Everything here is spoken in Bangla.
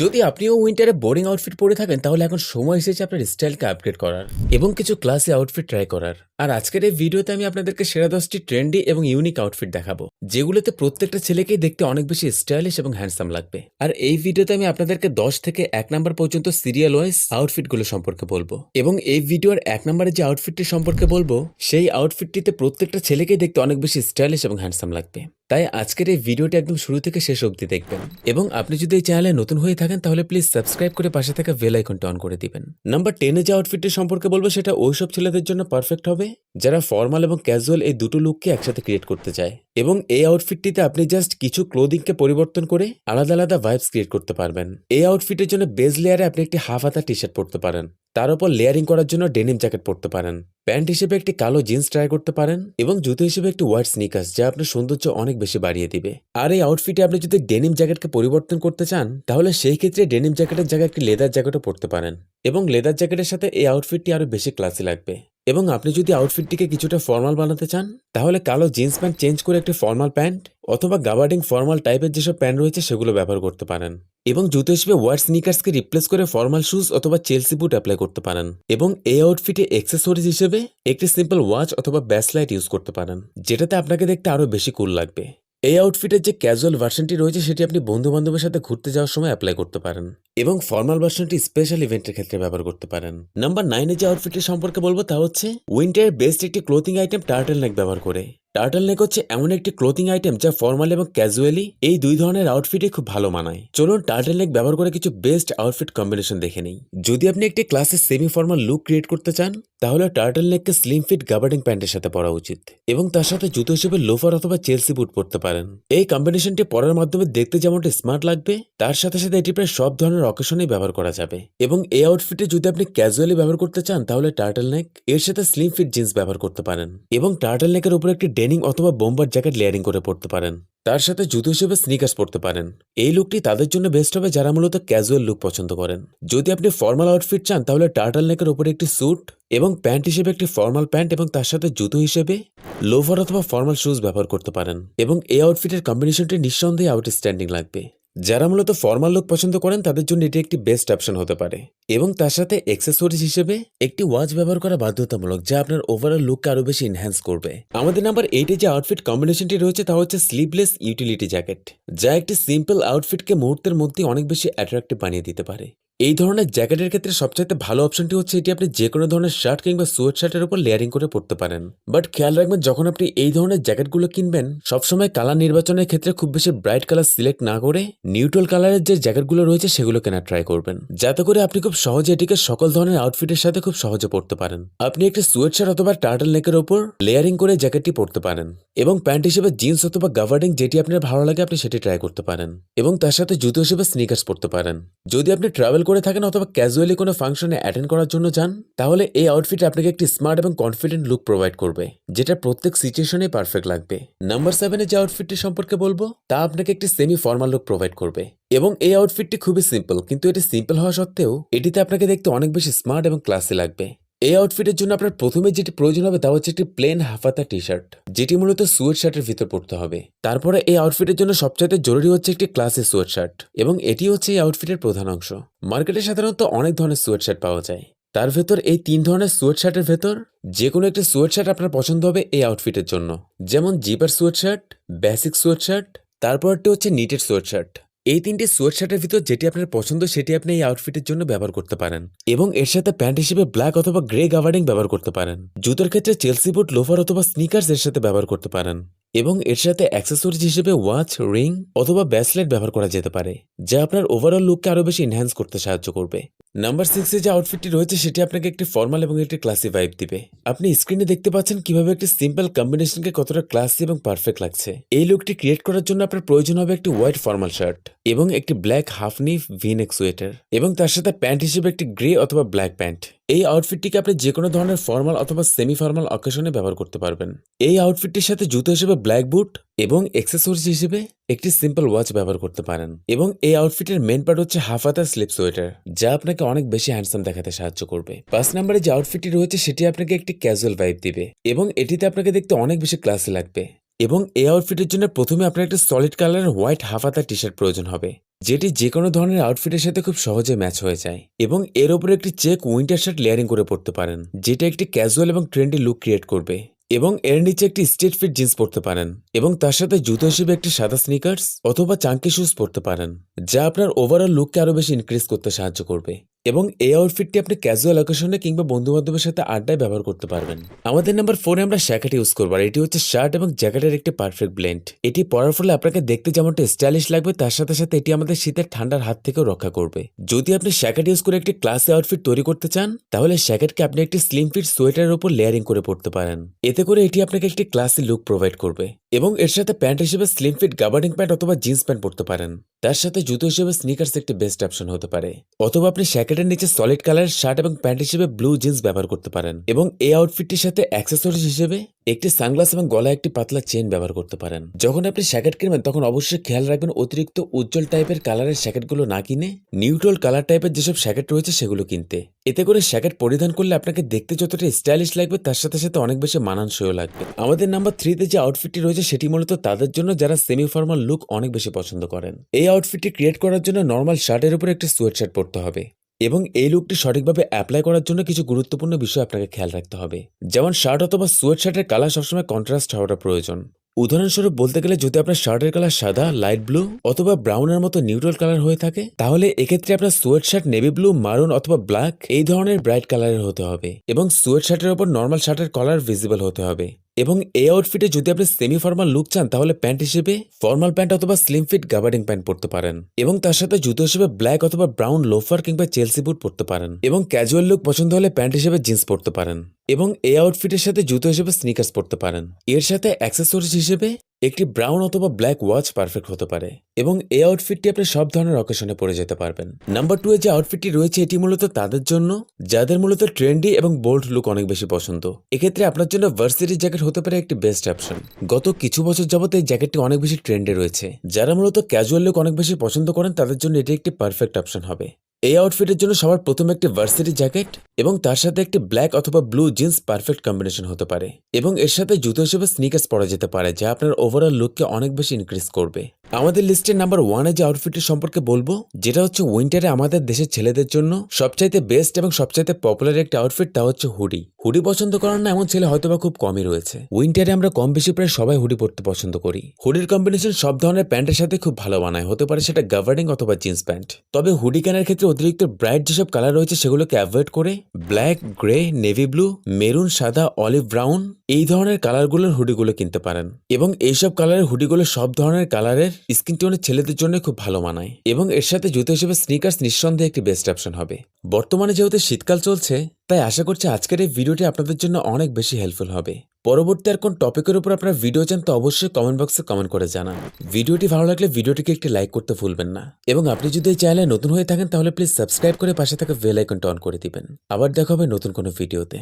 যদি আপনিও উইন্টারে বোরিং আউটফিট পরে থাকেন, তাহলে এখন সময় এসেছে আপনার স্টাইলকে আপগ্রেড করার এবং কিছু ক্লাসে আউটফিট ট্রাই করার। আর আজকের এই ভিডিওতে আমি আপনাদেরকে সেরা দশটি ট্রেন্ডি এবং ইউনিক আউটফিট দেখাবো, যেগুলোতে প্রত্যেকটা ছেলেকেই দেখতে অনেক বেশি স্টাইলিশ এবং হ্যান্ডসাম লাগবে। আর এই ভিডিওতে আমি আপনাদেরকে দশ থেকে এক নাম্বার পর্যন্ত সিরিয়াল ওয়াইজ আউটফিটগুলো সম্পর্কে বলব এবং এই ভিডিওর এক নম্বরে যে আউটফিটটি সম্পর্কে বলব, সেই আউটফিটটিতে প্রত্যেকটা ছেলেকেই দেখতে অনেক বেশি স্টাইলিশ এবং হ্যান্ডসাম লাগবে। তাই আজকের এই ভিডিওটি একদম শুরু থেকে শেষ অবধি দেখবেন এবং আপনি যদি এই চ্যানেলে নতুন হয়ে থাকেন তাহলে প্লিজ সাবস্ক্রাইব করে পাশে থাকা বেল আইকনটা অন করে দিবেন। নাম্বার টেনে যে আউটফিটটি সম্পর্কে বলব সেটা ওইসব ছেলেদের জন্য পারফেক্ট হবে, যারা ফর্মাল এবং ক্যাজুয়াল এই দুটো লুককে একসাথে ক্রিয়েট করতে চায় এবং এই আউটফিটটিতে আপনি জাস্ট কিছু ক্লোদিংকে পরিবর্তন করে আলাদা আলাদা ভাইবস ক্রিয়েট করতে পারবেন। এই আউটফিটের জন্য বেজ লেয়ারে আপনি একটি হাফ হাতা টি শার্ট পরতে পারেন। তার উপর লেয়ারিং করার জন্য ডেনিম জ্যাকেট পরতে পারেন। প্যান্ট হিসেবে একটি কালো জিন্স ট্রাই করতে পারেন এবং জুতো হিসেবে একটি হোয়াইট স্নিকার্স, যা আপনার সৌন্দর্য অনেক বেশি বাড়িয়ে দিবে। আর এই আউটফিটে আপনি যদি ডেনিম জ্যাকেটকে পরিবর্তন করতে চান, তাহলে সেই ক্ষেত্রে ডেনিম জ্যাকেটের জায়গায় একটি লেদার জ্যাকেটও পরতে পারেন এবং লেদার জ্যাকেটের সাথে এই আউটফিটটি আরও বেশি ক্লাসি লাগবে। এবং আপনি যদি আউটফিটটিকে কিছুটা ফর্মাল বানাতে চান, তাহলে কালো জিন্স প্যান্ট চেঞ্জ করে একটি ফর্মাল প্যান্ট অথবা গাবার্ডিং ফর্মাল টাইপের যেসব প্যান্ট রয়েছে সেগুলো ব্যবহার করতে পারেন। এবং জুতো হিসেবে ওয়ার স্নিকার্সকে রিপ্লেস করে ফর্মাল শুজ অথবা চেলসি বুট অ্যাপ্লাই করতে পারেন। এবং এই আউটফিটে এক্সেসরিজ হিসেবে একটি সিম্পল ওয়াচ অথবা ব্যাসলাইট ইউজ করতে পারেন, যেটাতে আপনাকে দেখতে আরও বেশি কুল লাগবে। এই আউটফিটের যে ক্যাজুয়াল ভার্সনটি রয়েছে, সেটি আপনি বন্ধু বান্ধবের সাথে ঘুরতে যাওয়ার সময় অ্যাপ্লাই করতে পারেন এবং ফর্মাল ভার্সনটি স্পেশাল ইভেন্টের ক্ষেত্রে ব্যবহার করতে পারেন। নাম্বার নাইনে যে আউটফিটের সম্পর্কে বলব তা হচ্ছে উইন্টার বেস্ট একটি ক্লোথিং আইটেম টার্টেল নেক ব্যবহার করে। টার্টল নেক হচ্ছে এমন একটি ক্লোথিং আইটেম যা ফর্মাল এবং ক্যাজুয়ালি এই দুই ধরনের আউটফিটে খুব ভালো মানায়। চলুন টার্টল নেক ব্যবহার করে কিছু বেস্ট আউটফিট কম্বিনেশন দেখে নিই। যদি আপনি একটি ক্লাসে সেমি ফর্মাল লুক ক্রিয়েট করতে চান, তাহলে টার্টল নেককে স্লিম ফিট গাবার্ডিং প্যান্টের সাথে পরা উচিত এবং তার সাথে জুতো হিসেবে লোফার অথবা চেলসি বুট পরতে পারেন। এই কম্বিনেশনটি পরার মাধ্যমে দেখতে যেমনটি স্মার্ট লাগবে, তার সাথে সাথে এটি প্রায় সব ধরনের অকেশনেই ব্যবহার করা যাবে। এবং এই আউটফিটে যদি আপনি ক্যাজুয়ালি ব্যবহার করতে চান, তাহলে টার্টল নেক এর সাথে স্লিম ফিট জিন্স ব্যবহার করতে পারেন। এবং টার্টল নেকের উপর একটি ডেনিং অথবা বোম্বার জ্যাকেট লেয়ারিং করে পড়তে পারেন। তার সাথে জুতো হিসেবে স্নিকার্স পরতে পারেন। এই লুকটি তাদের জন্য বেস্ট হবে যারা মূলত ক্যাজুয়াল লুক পছন্দ করেন। যদি আপনি ফর্মাল আউটফিট চান, তাহলে টার্টাল নেকের উপরে একটি স্যুট এবং প্যান্ট হিসেবে একটি ফর্মাল প্যান্ট এবং তার সাথে জুতো হিসেবে লোভার অথবা ফর্মাল শুজ ব্যবহার করতে পারেন। এবং এই আউটফিটের কম্বিনেশনটি নিঃসন্দেহে আউটস্ট্যান্ডিং লাগবে। যারা মূলত ফর্মাল লুক পছন্দ করেন, তাদের জন্য এটি একটি বেস্ট অপশন হতে পারে এবং তার সাথে এক্সেসরিজ হিসেবে একটি ওয়াচ ব্যবহার করা বাধ্যতামূলক, যা আপনার ওভারঅল লুককে আরও বেশি এনহ্যান্স করবে। আমাদের নাম্বার এইটে যে আউটফিট কম্বিনেশনটি রয়েছে, তা হচ্ছে স্লিভলেস ইউটিলিটি জ্যাকেট যা একটি সিম্পল আউটফিটকে মুহূর্তের মধ্যে অনেক বেশি অ্যাট্রাক্টিভ বানিয়ে দিতে পারে। এই ধরনের জ্যাকেটের ক্ষেত্রে সবচাইতে ভালো অপশনটি হচ্ছে এটি আপনি যে কোনো ধরনের শার্ট কিংবা সোয়েট শার্টের উপর লেয়ারিং করে পড়তে পারেন। বাট খেয়াল রাখবেন, যখন আপনি এই ধরনের জ্যাকেটগুলো কিনবেন, সবসময় কালার নির্বাচনের ক্ষেত্রে খুব বেশি ব্রাইট কালার সিলেক্ট না করে নিউট্রাল কালারের যে জ্যাকেটগুলো রয়েছে সেগুলো কেনার ট্রাই করবেন। যাতে করে আপনি খুব সহজে এটিকে সকল ধরনের আউটফিটের সাথে খুব সহজে পড়তে পারেন। আপনি একটি সোয়েট শার্ট অথবা টার্টল নেকের ওপর লেয়ারিং করে জ্যাকেটটি পরতে পারেন এবং প্যান্ট হিসেবে জিন্স অথবা গাভার্ডিং যেটি আপনার ভালো লাগে আপনি সেটি ট্রাই করতে পারেন এবং তার সাথে জুতো হিসেবে স্নিকার্স পরতে পারেন। যদি আপনি ট্রাভেল করে থাকেন অথবা ক্যাজুয়ালি কোনো ফাংশনে অ্যাটেন্ড করার জন্য যান, তাহলে এই আউটফিট আপনাকে একটি স্মার্ট এবং কনফিডেন্ট লুক প্রোভাইড করবে, যেটা প্রত্যেক সিচুয়েশনে পারফেক্ট লাগবে। নাম্বার সেভেনে যে আউটফিটটি সম্পর্কে বলব, তা আপনাকে একটি সেমি ফর্মাল লুক প্রোভাইড করবে। এবং এই আউটফিটটি খুবই সিম্পল কিন্তু এটি সিম্পল হওয়া সত্ত্বেও এটিতে আপনাকে দেখতে অনেক বেশি স্মার্ট এবং ক্লাসি লাগবে। এই আউটফিটের জন্য আপনার প্রথমে যেটি প্রয়োজন হবে তা হচ্ছে একটি প্লেন হাফাতা টি শার্ট যেটি মূলত সুয়েট শার্টের ভিতর পড়তে হবে। তারপরে এই আউটফিটের জন্য সবচাইতে জরুরি হচ্ছে একটি ক্লাসি সুয়েট শার্ট এবং এটি হচ্ছে এই আউটফিটের প্রধান অংশ। মার্কেটে সাধারণত অনেক ধরনের সুয়েট শার্ট পাওয়া যায়। তার ভেতর এই তিন ধরনের সুয়েট শার্টের ভেতর যে কোনো একটি সুয়েট শার্ট আপনার পছন্দ হবে এই আউটফিটের জন্য। যেমন zipper sweatshirt basic sweatshirt তারপরটি হচ্ছে নিটের সুয়েট শার্ট এই তিনটি সোয়েট শার্টের ভিতর যেটি আপনার পছন্দ, সেটি আপনি এই আউটফিটের জন্য ব্যবহার করতে পারেন। এবং এর সাথে প্যান্ট হিসেবে ব্ল্যাক অথবা গ্রে গাভার্ডিং ব্যবহার করতে পারেন। জুতোর ক্ষেত্রে চেলসি বুট লোফার অথবা স্নিকার্স এর সাথে ব্যবহার করতে পারেন। এবং এর সাথে অ্যাক্সেসরিজ হিসেবে ওয়াচ রিং অথবা ব্যাসলেট ব্যবহার করা যেতে পারে, যা আপনার ওভারঅল লুককে আরও বেশি এনহ্যান্স করতে সাহায্য করবে। নাম্বার সিক্সে যে আউটফিটটি রয়েছে, সেটি আপনাকে একটি ফর্মাল এবং একটি ক্লাসি ভাইব দিবে। আপনি স্ক্রিনে দেখতে পাচ্ছেন কীভাবে একটি সিম্পল কম্বিনেশনকে কতটা ক্লাসি এবং পারফেক্ট লাগছে। এই লুকটি ক্রিয়েট করার জন্য আপনার প্রয়োজন হবে একটি হোয়াইট ফর্মাল শার্ট এবং একটি ব্ল্যাক হাফ নিফ ভিনেক সোয়েটার এবং তার সাথে প্যান্ট হিসেবে একটি গ্রে অথবা ব্ল্যাক প্যান্ট এই আউটফিটটিকে আপনি যে কোনো ধরনের ফর্মাল অথবা সেমি ফর্মাল অকেশনে ব্যবহার করতে পারবেন। এই আউটফিটটির সাথে জুতো হিসেবে ব্ল্যাক বুট এবং এক্সেসরিজ হিসেবে একটি সিম্পল ওয়াচ ব্যবহার করতে পারেন। এবং এই আউটফিটের মেন পার্ট হচ্ছে হাফ হাতার স্লিপ সোয়েটার যা আপনাকে অনেক বেশি হ্যান্ডসাম দেখাতে সাহায্য করবে। পাঁচ নম্বরে যে আউটফিটটি রয়েছে, সেটি আপনাকে একটি ক্যাজুয়াল ভাইব দিবে এবং এটিতে আপনাকে দেখতে অনেক বেশি ক্লাসি লাগবে। এবং এই আউটফিটের জন্য প্রথমে আপনার একটা সলিড কালারের হোয়াইট হাফ হাতা টি শার্ট প্রয়োজন হবে, যেটি যে কোনো ধরনের আউটফিটের সাথে খুব সহজে ম্যাচ হয়ে যায়। এবং এর উপরে একটি চেক উইন্টার শার্ট লেয়ারিং করে পড়তে পারেন, যেটা একটি ক্যাজুয়াল এবং ট্রেন্ডি লুক ক্রিয়েট করবে। এবং এর নিচে একটি স্ট্রেট ফিট জিন্স পরতে পারেন এবং তার সাথে জুতো হিসেবে একটি সাদা স্নিকার্স অথবা চাঙ্কি শুজ পরতে পারেন, যা আপনার ওভারঅল লুককে আরও বেশি ইনক্রিজ করতে সাহায্য করবে। এবং এই আউটফিটটি আপনি ক্যাজুয়াল অকেশনে কিংবা বন্ধু বান্ধবের সাথে আড্ডায় ব্যবহার করতে পারবেন। আমাদের নাম্বার ফোরে আমরা শ্যাকেট ইউজ করব আর এটি হচ্ছে শার্ট এবং জ্যাকেটের একটি পারফেক্ট ব্লেন্ড এটি পরার ফলে আপনাকে দেখতে যেমনটা স্টাইলিশ লাগবে, তার সাথে সাথে এটি আমাদের শীতের ঠান্ডার হাত থেকেও রক্ষা করবে। যদি আপনি শ্যাকেট ইউজ করে একটি ক্লাসে আউটফিট তৈরি করতে চান, তাহলে শ্যাকেটকে আপনি একটি স্লিম ফিট সোয়েটারের উপর লেয়ারিং করে পড়তে পারেন। এতে করে এটি আপনাকে একটি ক্লাসি লুক প্রোভাইড করবে। এবং এর সাথে প্যান্ট হিসেবে স্লিম ফিট গাবার্ডিং প্যান্ট অথবা জিন্স প্যান্ট পরতে পারেন। তার সাথে জুতো হিসেবে স্নিকার্স একটি বেস্ট অপশন হতে পারে। অথবা আপনি শ্যাকেটের নিচে সলিড কালারের শার্ট এবং প্যান্ট হিসেবে ব্লু জিন্স ব্যবহার করতে পারেন এবং এই আউটফিটটির সাথে অ্যাক্সেসরিজ হিসেবে একটি সানগ্লাস এবং গলায় একটি পাতলা চেন ব্যবহার করতে পারেন। যখন আপনি শ্যাকেট কিনবেন, তখন অবশ্যই খেয়াল রাখবেন অতিরিক্ত উজ্জ্বল টাইপের কালারের শ্যাকেটগুলো না কিনে নিউট্রাল কালার টাইপের যেসব শ্যাকেট রয়েছে সেগুলো কিনতে। এতে করে শ্যাকেট পরিধান করলে আপনাকে দেখতে যতটা স্টাইলিশ লাগবে, তার সাথে সাথে অনেক বেশি মানানসইও লাগবে। আমাদের নাম্বার থ্রিতে যে আউটফিটটি রয়েছে সেটি মূলত তাদের জন্য যারা সেমি ফর্মাল লুক অনেক বেশি পছন্দ করেন। এই আউটফিটটি ক্রিয়েট করার জন্য নর্মাল শার্টের উপর একটি সোয়েট শার্ট পরতে হবে এবং এই লুকটি সঠিকভাবে অ্যাপ্লাই করার জন্য কিছু গুরুত্বপূর্ণ বিষয় আপনাকে খেয়াল রাখতে হবে। যেমন শার্ট অথবা সোয়েট শার্টের কালার সবসময় কন্ট্রাস্ট হওয়াটা প্রয়োজন। উদাহরণস্বরূপ বলতে গেলে যদি আপনার শার্টের কালার সাদা লাইট ব্লু অথবা ব্রাউনের মতো নিউট্রাল কালার হয়ে থাকে, তাহলে এক্ষেত্রে আপনার সোয়েট শার্ট নেভি ব্লু মারুন অথবা ব্ল্যাক এই ধরনের ব্রাইট কালারের হতে হবে এবং সোয়েট শার্টের ওপর নর্মাল শার্টের কালার ভিজিবল হতে হবে। এবং এই আউটফিটে যদি আপনি সেমি ফর্মাল লুক চান, তাহলে প্যান্ট হিসেবে ফর্মাল প্যান্ট অথবা স্লিম ফিট গাবার্ডিং প্যান্ট পরতে পারেন। এবং তার সাথে জুতো হিসেবে ব্ল্যাক অথবা ব্রাউন লোফার কিংবা চেলসি বুট পরতে পারেন। এবং ক্যাজুয়াল লুক পছন্দ হলে প্যান্ট হিসেবে জিন্স পরতে পারেন। এবং এই আউটফিটের সাথে জুতো হিসেবে স্নিকার্স পরতে পারেন। এর সাথে অ্যাক্সেসরিজ হিসেবে একটি ব্রাউন অথবা ব্ল্যাক ওয়াচ পারফেক্ট হতে পারে এবং এই আউটফিটটি আপনি সব ধরনের অকেশনে পরে যেতে পারবেন। নাম্বার টু এ যে আউটফিটটি রয়েছে, এটি মূলত তাদের জন্য, যাদের মূলত ট্রেন্ডি এবং বোল্ড লুক অনেক বেশি পছন্দ। এক্ষেত্রে আপনার জন্য ভার্সিটি জ্যাকেট হতে পারে একটি বেস্ট অপশন গত কিছু বছর যাবত এই জ্যাকেটটি অনেক বেশি ট্রেন্ডে রয়েছে। যারা মূলত ক্যাজুয়াল লুক অনেক বেশি পছন্দ করেন, তাদের জন্য এটি একটি পারফেক্ট অপশন হবে। এই আউটফিটের জন্য সবার প্রথমে একটি ভার্সিটি জ্যাকেট এবং তার সাথে একটি ব্ল্যাক অথবা ব্লু জিন্স পারফেক্ট কম্বিনেশন হতে পারে এবং এর সাথে জুতো হিসেবে স্নিকার্স পরা যেতে পারে, যা আপনার ওভারঅল লুককে অনেক বেশি ইনক্রিজ করবে। আমাদের লিস্টের নাম্বার ওয়ানে যে আউটফিটটি সম্পর্কে বলব, যেটা হচ্ছে উইন্টারে আমাদের দেশের ছেলেদের জন্য সবচাইতে বেস্ট এবং সবচাইতে পপুলার একটি আউটফিট তা হচ্ছে হুডি হুডি পছন্দ করার না এমন ছেলে হয়তোবা খুব কমই রয়েছে। উইন্টারে আমরা কম বেশি প্রায় সবাই হুডি পরতে পছন্দ করি। হুডির কম্বিনেশন সব ধরনের প্যান্টের সাথে খুব ভালো মানায়। হতে পারে সেটা গাভার্ডিং অথবা জিন্স প্যান্ট তবে হুডি কেনার ক্ষেত্রে অতিরিক্ত ব্রাইট যেসব কালার রয়েছে সেগুলোকে অ্যাভয়েড করে black grey navy blue maroon সাদা অলিভ ব্রাউন এই ধরনের কালারগুলোর হুডিগুলো কিনতে পারেন। এবং এইসব কালারের হুডিগুলো সব ধরনের কালারের স্কিন টোনের ছেলেদের জন্য খুব ভালো মানায়। এবং এর সাথে জুতো হিসেবে স্নিকার্স নিঃসন্দেহে একটি বেস্ট অপশন হবে। বর্তমানে যেহেতু শীতকাল চলছে তাই আশা করছি আজকের এই ভিডিওটি আপনাদের জন্য অনেক বেশি হেল্পফুল হবে। পরবর্তী আর কোন টপিকের উপর আপনারা ভিডিও চান তো অবশ্যই কমেন্ট বক্সে কমেন্ট করে জানান। ভিডিওটি ভালো লাগলে ভিডিওটিকে একটি লাইক করতে ভুলবেন না। এবং আপনি যদি এই চ্যানেলে নতুন হয়ে থাকেন তাহলে প্লিজ সাবস্ক্রাইব করে পাশে থাকা বেল আইকনটা অন করে দিবেন। আবার দেখা হবে নতুন কোনো ভিডিওতে